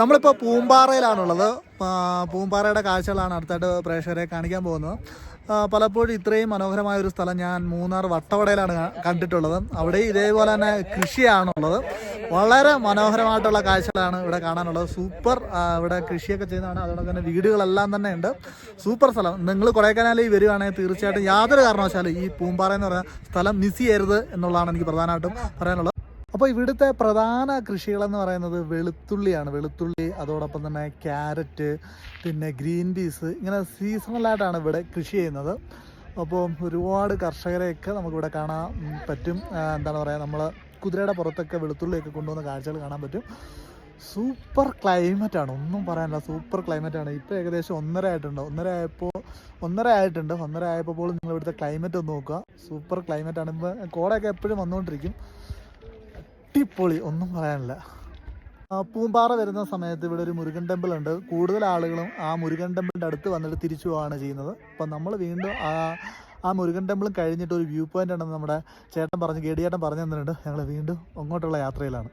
നമ്മളിപ്പോൾ പൂമ്പാറയിലാണുള്ളത്. പൂമ്പാറയുടെ കാഴ്ചകളാണ് അടുത്തായിട്ട് പ്രേക്ഷകരെ കാണിക്കാൻ പോകുന്നത്. പലപ്പോഴും ഇത്രയും മനോഹരമായ ഒരു സ്ഥലം ഞാൻ മൂന്നാർ വട്ടവടയിലാണ് കണ്ടിട്ടുള്ളത്. അവിടെ ഇതേപോലെ തന്നെ കൃഷിയാണുള്ളത്. വളരെ മനോഹരമായിട്ടുള്ള കാഴ്ചകളാണ് ഇവിടെ കാണാനുള്ളത്. സൂപ്പർ ഇവിടെ കൃഷിയൊക്കെ ചെയ്യുന്നതാണ്. അതോടൊപ്പം തന്നെ വീടുകളെല്ലാം തന്നെ ഉണ്ട്. സൂപ്പർ സ്ഥലം. നിങ്ങൾ കൊടൈക്കനാലിൽ വരികയാണെങ്കിൽ തീർച്ചയായിട്ടും യാതൊരു കാരണവശാലും ഈ പൂമ്പാറ എന്ന് പറയുന്ന സ്ഥലം മിസ് ചെയ്യരുത് എന്നുള്ളതാണ് എനിക്ക് പ്രധാനമായിട്ടും പറയാനുള്ളത്. അപ്പോൾ ഇവിടുത്തെ പ്രധാന കൃഷികളെന്ന് പറയുന്നത് വെളുത്തുള്ളിയാണ്. വെളുത്തുള്ളി അതോടൊപ്പം തന്നെ ക്യാരറ്റ് പിന്നെ ഗ്രീൻ പീസ് ഇങ്ങനെ സീസണലായിട്ടാണ് ഇവിടെ കൃഷി ചെയ്യുന്നത്. അപ്പോൾ ഒരുപാട് കർഷകരെയൊക്കെ നമുക്കിവിടെ കാണാൻ പറ്റും. എന്താണ് പറയുക നമ്മൾ കുതിരയുടെ പുറത്തൊക്കെ വെളുത്തുള്ളിയൊക്കെ കൊണ്ടുവന്ന കാഴ്ചകൾ കാണാൻ പറ്റും. സൂപ്പർ ക്ലൈമറ്റ് ആണ്. ഒന്നും പറയാനില്ല സൂപ്പർ ക്ലൈമറ്റ് ആണ്. ഇപ്പോൾ ഏകദേശം ഒന്നര ആയിട്ടുണ്ട്. ഒന്നര ആയപ്പോൾ ഒന്നര ആയിട്ടുണ്ട്. ഒന്നര ആയപ്പോൾ പോലും നിങ്ങൾ ഇവിടുത്തെ ക്ലൈമറ്റ് ഒന്ന് നോക്കുക. സൂപ്പർ ക്ലൈമറ്റ് ആണ്. ഇപ്പോൾ കോടയൊക്കെ എപ്പോഴും വന്നുകൊണ്ടിരിക്കും. അടിപൊളി ഒന്നും പറയാനില്ല. പൂമ്പാറ വരുന്ന സമയത്ത് ഇവിടെ ഒരു മുരുകൻ ടെമ്പിൾ ഉണ്ട്. കൂടുതൽ ആളുകളും ആ മുരുകൻ ടെമ്പിളിന്റെ അടുത്ത് വന്നിട്ട് തിരിച്ചു പോവുകയാണ് ചെയ്യുന്നത്. അപ്പം നമ്മൾ വീണ്ടും ആ ആ മുരുകൻ ടെമ്പിളും കഴിഞ്ഞിട്ട് ഒരു വ്യൂ പോയിന്റ് ഉണ്ടെന്ന് നമ്മുടെ ചേട്ടൻ പറഞ്ഞ് ഗേഡിയേട്ടൻ പറഞ്ഞു തന്നിട്ടുണ്ട്. ഞങ്ങൾ വീണ്ടും അങ്ങോട്ടുള്ള യാത്രയിലാണ്.